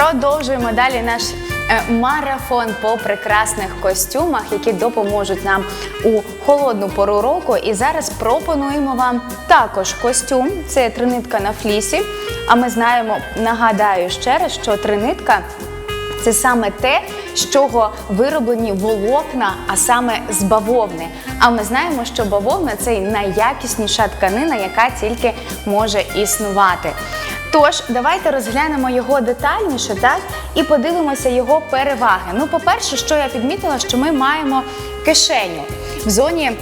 Продовжуємо далі наш е, марафон по прекрасних костюмах, які допоможуть нам у холодну пору року. І зараз пропонуємо вам також костюм. Це тринитка на флісі. А ми знаємо, нагадаю ще раз, що тринитка це саме те, з чого вироблені волокна, а саме з бавовни. А ми знаємо, що бавовна це найякісніша тканина, яка тільки може існувати. Тож, давайте розглянемо його детальніше, так і подивимося його переваги. Ну, по-перше, що я підмітила, що ми маємо кишеню в зоні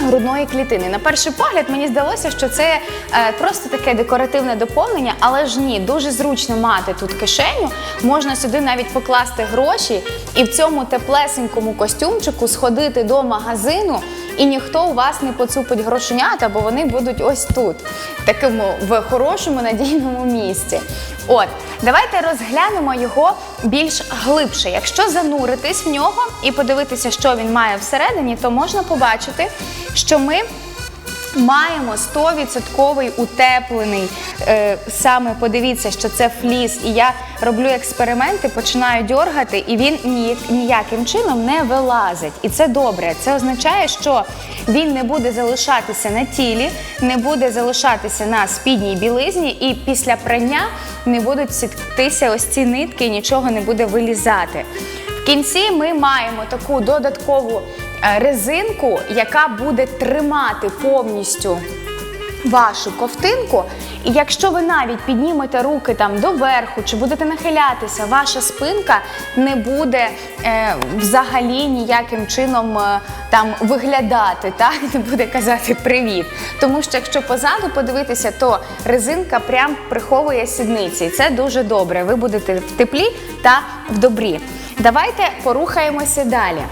грудної клітини. На перший погляд мені здалося, що це е, просто таке декоративне доповнення, але ж ні, дуже зручно мати тут кишеню. Можна сюди навіть покласти гроші і в цьому теплесенькому костюмчику сходити до магазину. І ніхто у вас не поцупить грошенята, бо вони будуть ось тут, такому в хорошому надійному місці. От, давайте розглянемо його більш глибше. Якщо зануритись в нього і подивитися, що він має всередині, то можна побачити, що ми Маємо 100% утеплений. Е, саме подивіться, що це фліс. І я роблю експерименти, починаю дьоргати, і він ні, ніяким чином не вилазить. І це добре. Це означає, що він не буде залишатися на тілі, не буде залишатися на спідній білизні, і після прання не будуть сіткатися ось ці нитки, і нічого не буде вилізати. В кінці ми маємо таку додаткову резинку, яка буде тримати повністю вашу ковтинку. І якщо ви навіть піднімете руки там доверху чи будете нахилятися, ваша спинка не буде е, взагалі ніяким чином е, там виглядати, так не буде казати привіт. Тому що якщо позаду подивитися, то резинка прям приховує сідниці. І це дуже добре. Ви будете в теплі та в добрі. Давайте порухаємося далі.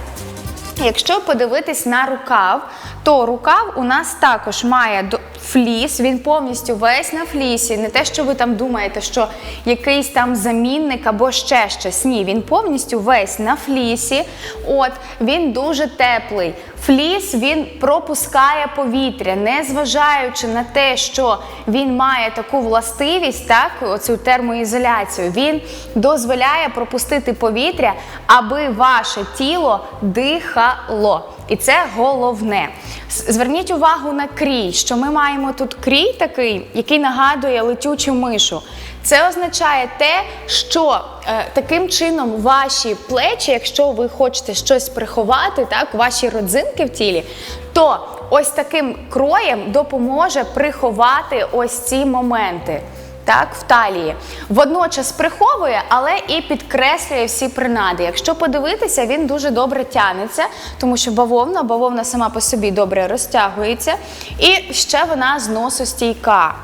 Якщо подивитись на рукав, то рукав у нас також має фліс, він повністю весь на флісі. Не те, що ви там думаєте, що якийсь там замінник або ще щось. Ні, він повністю весь на флісі. От він дуже теплий. Фліс він пропускає повітря, не зважаючи на те, що він має таку властивість, так, оцю термоізоляцію, він дозволяє пропустити повітря, аби ваше тіло дихало. І це головне. Зверніть увагу на крій, що ми маємо тут крій такий, який нагадує летючу мишу. Це означає те, що е, таким чином ваші плечі, якщо ви хочете щось приховати, так, ваші родзинки в тілі, то ось таким кроєм допоможе приховати ось ці моменти. Так, в талії. Водночас приховує, але і підкреслює всі принади. Якщо подивитися, він дуже добре тянеться, тому що бавовна, бавовна сама по собі добре розтягується. І ще вона зносостійка.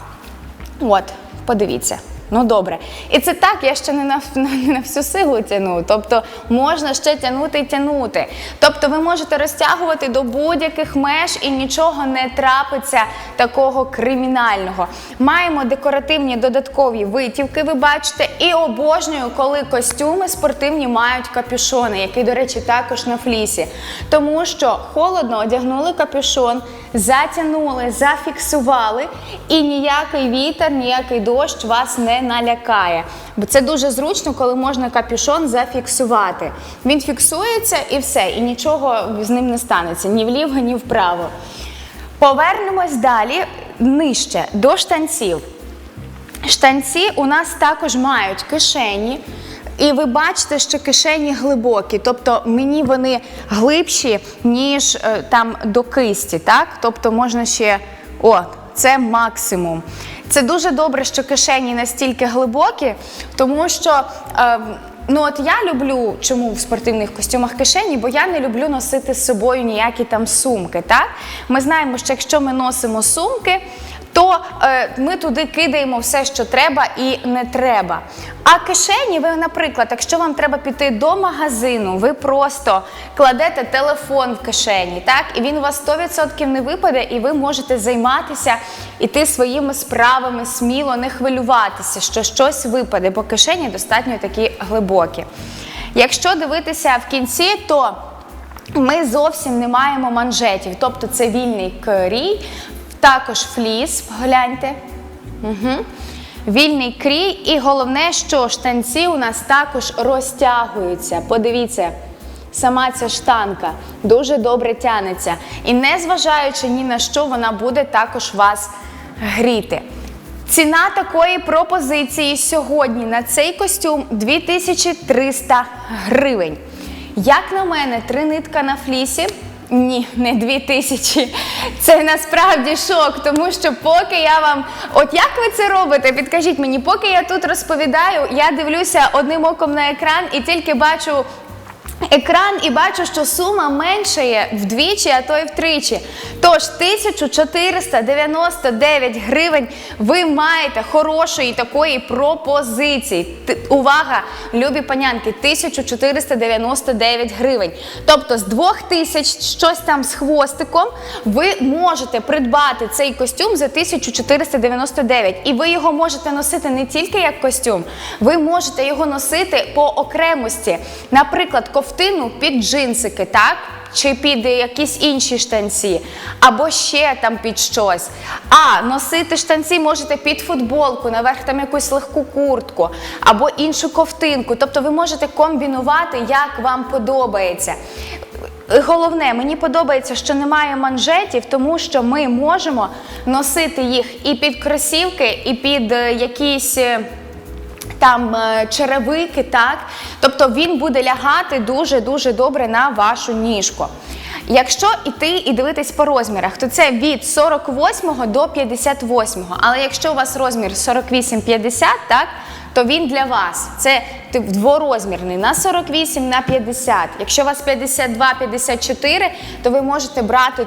От, подивіться. Ну добре. І це так, я ще не на, не на всю силу тяну. Тобто можна ще тягнути і тягнути. Тобто ви можете розтягувати до будь-яких меж і нічого не трапиться такого кримінального. Маємо декоративні додаткові витівки, ви бачите, і обожнюю, коли костюми спортивні мають капюшони, які, до речі, також на флісі. Тому що холодно одягнули капюшон, затягнули, зафіксували, і ніякий вітер, ніякий дощ вас не налякає. Бо це дуже зручно, коли можна капюшон зафіксувати. Він фіксується і все, і нічого з ним не станеться ні вліво, ні вправо. Повернемось далі нижче до штанців. Штанці у нас також мають кишені. І ви бачите, що кишені глибокі, тобто мені вони глибші, ніж е, там до кисті, так? Тобто можна ще. О, це максимум. Це дуже добре, що кишені настільки глибокі, тому що. Е, Ну, от я люблю, чому в спортивних костюмах кишені, бо я не люблю носити з собою ніякі там сумки. Так? Ми знаємо, що якщо ми носимо сумки, то е, ми туди кидаємо все, що треба і не треба. А кишені, ви, наприклад, якщо вам треба піти до магазину, ви просто кладете телефон в кишені, так, і він у вас 100% не випаде, і ви можете займатися, іти своїми справами, сміло, не хвилюватися, що щось випаде, бо кишені достатньо такі глибокі. Якщо дивитися в кінці, то ми зовсім не маємо манжетів, тобто це вільний крій, також фліс, гляньте. Угу. вільний крій. І головне, що штанці у нас також розтягуються. Подивіться. Сама ця штанка дуже добре тянеться. І незважаючи ні на що, вона буде також вас гріти. Ціна такої пропозиції сьогодні на цей костюм 2300 гривень. Як на мене, три нитка на флісі. Ні, не 2000. Це насправді шок, тому що поки я вам. От як ви це робите? Підкажіть мені, поки я тут розповідаю, я дивлюся одним оком на екран і тільки бачу екран і бачу, що сума меншає вдвічі, а то й втричі. Тож 1499 гривень ви маєте хорошої такої пропозиції. Увага, любі панянки, 1499 гривень. Тобто з 2000 щось там з хвостиком ви можете придбати цей костюм за 1499. І ви його можете носити не тільки як костюм, ви можете його носити по окремості. Наприклад, ковтину під джинсики, так? Чи під якісь інші штанці, або ще там під щось. А носити штанці можете під футболку, наверх там якусь легку куртку, або іншу ковтинку. Тобто ви можете комбінувати, як вам подобається. Головне, мені подобається, що немає манжетів, тому що ми можемо носити їх і під кросівки, і під е, якісь. Там е, черевики, так? Тобто він буде лягати дуже-дуже добре на вашу ніжку. Якщо йти і дивитись по розмірах, то це від 48 до 58. Але якщо у вас розмір 48-50, так, то він для вас. Це дворозмірний на 48 на 50. Якщо у вас 52-54, то ви можете брати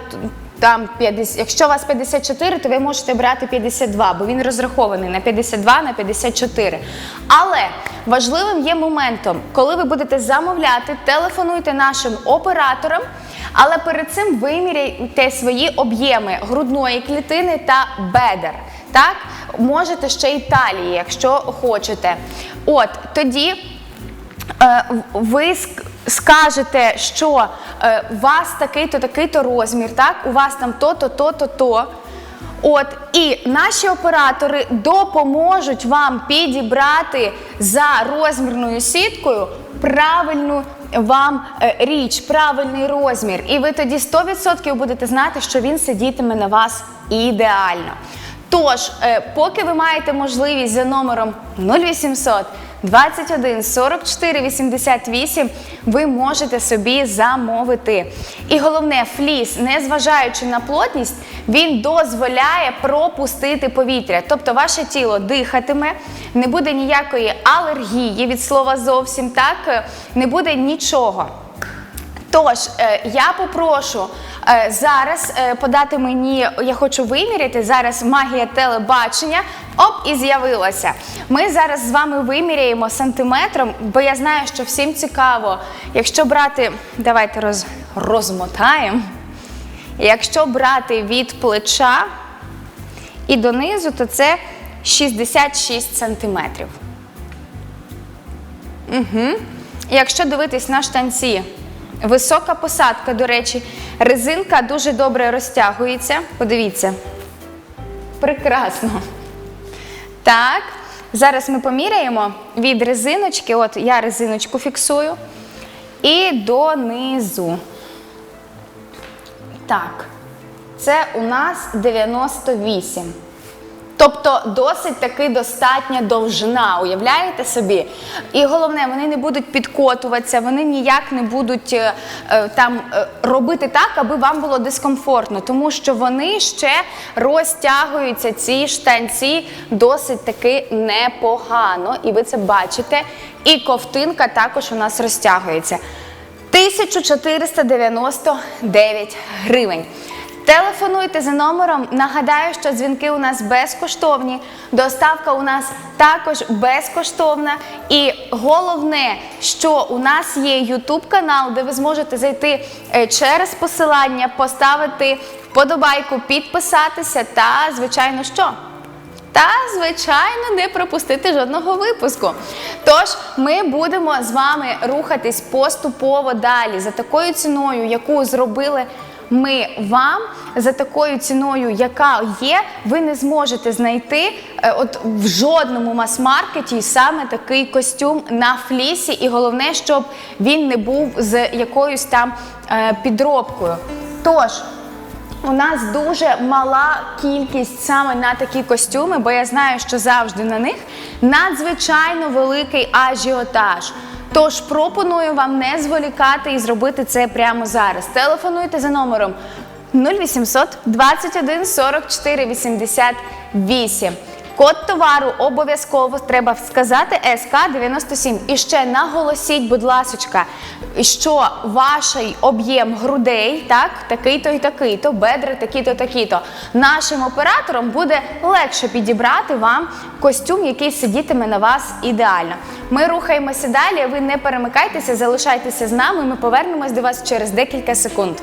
там 50, якщо у вас 54, то ви можете брати 52, бо він розрахований на 52 на 54. Але важливим є моментом, коли ви будете замовляти, телефонуйте нашим операторам, але перед цим виміряйте свої об'єми грудної клітини та бедер. Так, можете ще й талії, якщо хочете. От тоді е, ви скажете, що е, у вас такий-то, такий-то розмір, так? У вас там то-то, то-то, то. От, і наші оператори допоможуть вам підібрати за розмірною сіткою правильну вам е, річ, правильний розмір. І ви тоді 100% будете знати, що він сидітиме на вас ідеально. Тож, е, поки ви маєте можливість за номером 0800 21 44 88, ви можете собі замовити. І головне, фліс, незважаючи на плотність, він дозволяє пропустити повітря. Тобто ваше тіло дихатиме, не буде ніякої алергії від слова зовсім так, не буде нічого. Тож, е, я попрошу е, зараз е, подати мені, я хочу виміряти зараз магія телебачення. Оп, і з'явилася. Ми зараз з вами виміряємо сантиметром, бо я знаю, що всім цікаво. Якщо брати, давайте роз, розмотаємо. Якщо брати від плеча і донизу, то це 66 сантиметрів. Угу. Якщо дивитись на штанці, висока посадка, до речі, резинка дуже добре розтягується. Подивіться. Прекрасно. Так, зараз ми поміряємо від резиночки, от я резиночку фіксую, і донизу. Так, це у нас 98. Тобто досить таки достатня довжина, уявляєте собі? І головне, вони не будуть підкотуватися, вони ніяк не будуть е, е, там е, робити так, аби вам було дискомфортно, тому що вони ще розтягуються, ці штанці досить таки непогано, і ви це бачите. І ковтинка також у нас розтягується. 1499 гривень. Телефонуйте за номером. Нагадаю, що дзвінки у нас безкоштовні, доставка у нас також безкоштовна. І головне, що у нас є YouTube канал, де ви зможете зайти е, через посилання, поставити вподобайку, підписатися та, звичайно, що? Та, звичайно, не пропустити жодного випуску. Тож ми будемо з вами рухатись поступово далі за такою ціною, яку зробили ми вам за такою ціною, яка є, ви не зможете знайти е, от в жодному мас-маркеті саме такий костюм на флісі. І головне, щоб він не був з якоюсь там е, підробкою. Тож. У нас дуже мала кількість саме на такі костюми, бо я знаю, що завжди на них надзвичайно великий ажіотаж. Тож пропоную вам не зволікати і зробити це прямо зараз. Телефонуйте за номером 0800 21 44 88. Код товару обов'язково треба сказати СК97. І ще наголосіть, будь ласочка, що ваш об'єм грудей, так, такий-то і такий-то, бедра такі-то, такі-то. Нашим операторам буде легше підібрати вам костюм, який сидітиме на вас ідеально. Ми рухаємося далі. Ви не перемикайтеся, залишайтеся з нами. Ми повернемось до вас через декілька секунд.